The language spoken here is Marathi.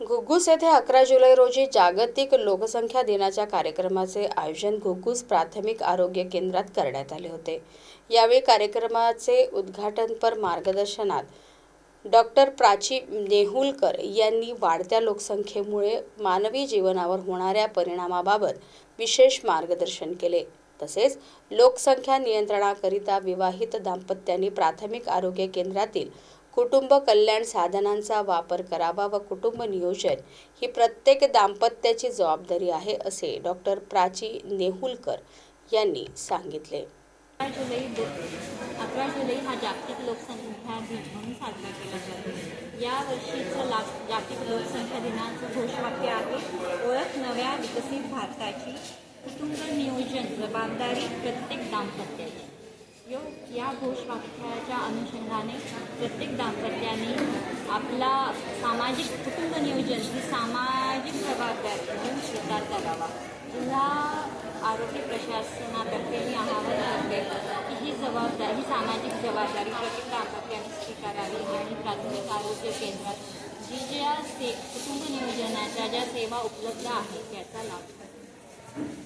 घुग्गुस येथे अकरा जुलै रोजी जागतिक लोकसंख्या दिनाच्या कार्यक्रमाचे आयोजन घुग्गुस प्राथमिक आरोग्य केंद्रात करण्यात आले होते. यावेळी कार्यक्रमाचे उद्घाटनपर मार्गदर्शनात डॉक्टर प्राची नेहुलकर यांनी वाढत्या लोकसंख्येमुळे मानवी जीवनावर होणाऱ्या परिणामाबाबत विशेष मार्गदर्शन केले. तसेच लोकसंख्या नियंत्रणाकरिता विवाहित दाम्पत्यांनी प्राथमिक आरोग्य केंद्रातील कुटुंब कल्याण साधनांचा वापर करावा व कुटुंब नियोजन ही प्रत्येक दाम्पत्याची जबाबदारी आहे असे डॉक्टर प्राची नेहुलकर यांनी सांगितले. अकरा जुलै अकरा जुलै हा जागतिक लोकसंख्या दिन म्हणून साजरा केला जातो. या वर्षीचं ला जागतिक लोकसंख्या दिनाचं घोषवाक्य आहे ओळख नव्या विकसित भारताची कुटुंब नियोजन जबाबदारी प्रत्येक यो घोष वाक्याच्या अनुषंगाने प्रत्येक दाम्पत्याने आपला सामाजिक कुटुंब नियोजन ही सामाजिक जबाबदारी म्हणून स्वीकार करावा. जिल्हा आरोग्य प्रशासनातर्फे मी आवाहन करते की ही जबाबदारी ही सामाजिक जबाबदारी प्रत्येक दाम्पत्याने स्वीकारावी आणि प्राथमिक आरोग्य केंद्रात जी ज्या से कुटुंब नियोजनाच्या ज्या सेवा उपलब्ध आहेत त्याचा लाभ